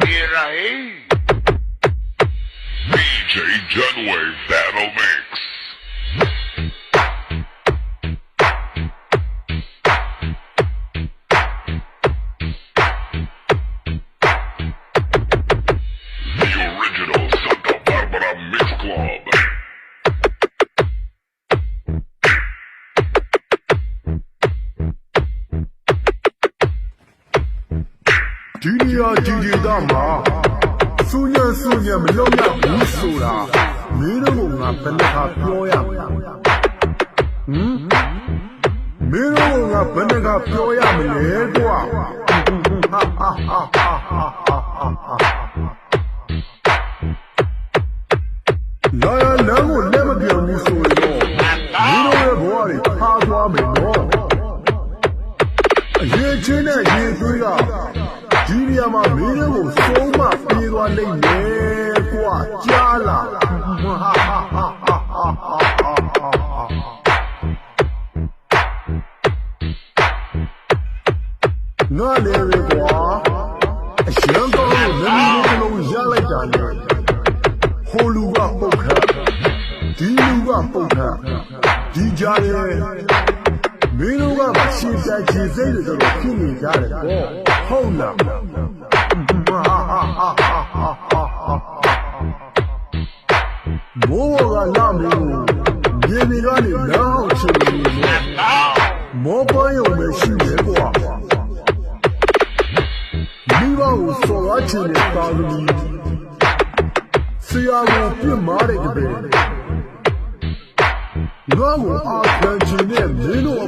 Here I am. DJ Dunway, Battle Man. ဒီနေရာဒီဒေသမှာစူညံစူညံမလုံးရဘူးဆိုတာမင်းတို့ကငါဘယ်နှခါပြောရမလဲဟမ်မင်းတို့ကငါဘယ်နှခါပြောရမလဲကွာလာ မှာမင်းတို့ကိုစိုးမပြေးသွားလိမ့်မယ်ကွာကြားလားငါလည်းပဲကွာအရန်ကောင်းလို့နမီလေးတစ်လုံးရလိုက်တာလေဟိုလူကပုတ်ခတ်ဒီလူကပုတ်ခတ်ဒီကြားရဲ့မင်းတို့ကမရှိတဲ့ခြေစိတ်တွေတော့ဖြစ်နေကြတယ်ပေါ့ဟုတ်လား လာမင်းမြေတွေကနေလမ်းအောင်ချင်နေတယ်မောပန်းရုံပဲရှိတယ်ကွာမိဘကိုစော်ရချင်တဲ့တာသမီးဆရာကိုပြစ်မာတဲ့ကြတဲ့ငါ့ကိုအာခံချင်တဲ့မင်းတို့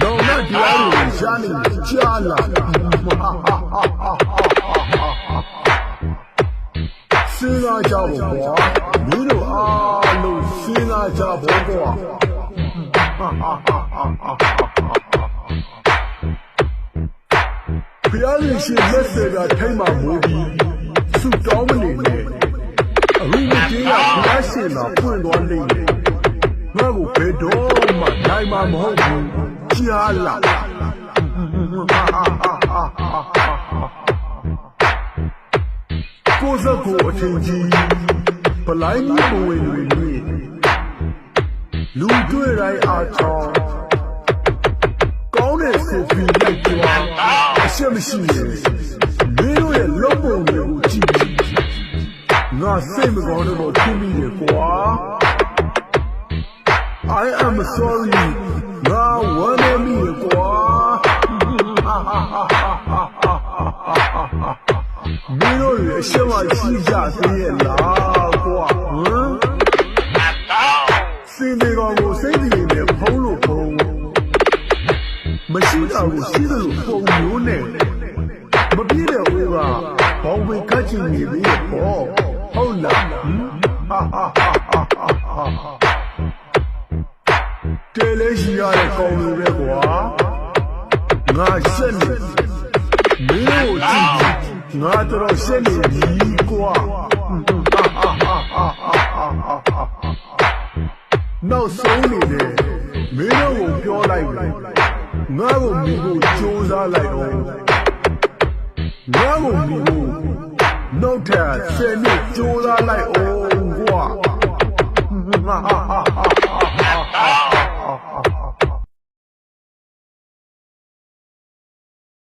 နောက်နောက်တရားတွေရှားနေကြားလာစဉ်းစားကြပါကွာမင်းတို့အားလုံးစဉ်းစားကြပါကွာဘုရားရှင်လက်စေကထိုင်မှမိုးပြီးဆုတောင်းမနေနဲ့အခုမကြီးကဘုရားရှင်သာပွင့်သွားလိမ့်မယ်ငါ့ကိုဘယ်တော့မှနိုင်မှာမဟုတ်ဘူး ကြားလားကိုယ်စကိုအချင်းကြီးပလိုင်းကြီးမဝင်ဝင်နေလူတွေ့တိုင်းအားချောင်းကောင်းတဲ့ဆိုပြီးလိုက်ကြွားအရှက်မရှိရင်မင်းတို့ရဲ့လုံပုံတွေကိုကြည့်ပြီးငါစိတ်မကောင်းတော့ဖြစ်မိတယ်ကွာ I am sorry ငါဝမ်းနေမိတယ်ကွာမင်းတို့ရဲ့အရှက်မရှိကြသေးရဲ့လားကွာဟမ်စင်ဒီကောင်ကိုစိတ်တည်နေဖုံးလို့ဖုံးမရှိတာကိုရှိတယ်လို့ပုံမျိုးနဲ့မပြည့်တဲ့ဟိုကဘောင်ဝင်ကတ်ချင်နေပြီပေါ့ဟုတ်လားဟမ်ဟာဟာဟာဟာဟာတဲ လေးရှိရတဲ့ကောင်းလူပဲကွာငါရှက်နေမင်းတို့ကြည့်ငါတော့ရှက်နေပြီကွာနောက်ဆုံးနေတယ်မင်းတို့ကိုပြောလိုက်မယ်ငါ့ကိုမြင်ဖို့ကြိုးစားလိုက်အောင်ငါ့ကိုမြင်ဖို့နောက်ထပ်ဆယ်နှစ်ကြိုးစားလိုက်အောင်ကွာ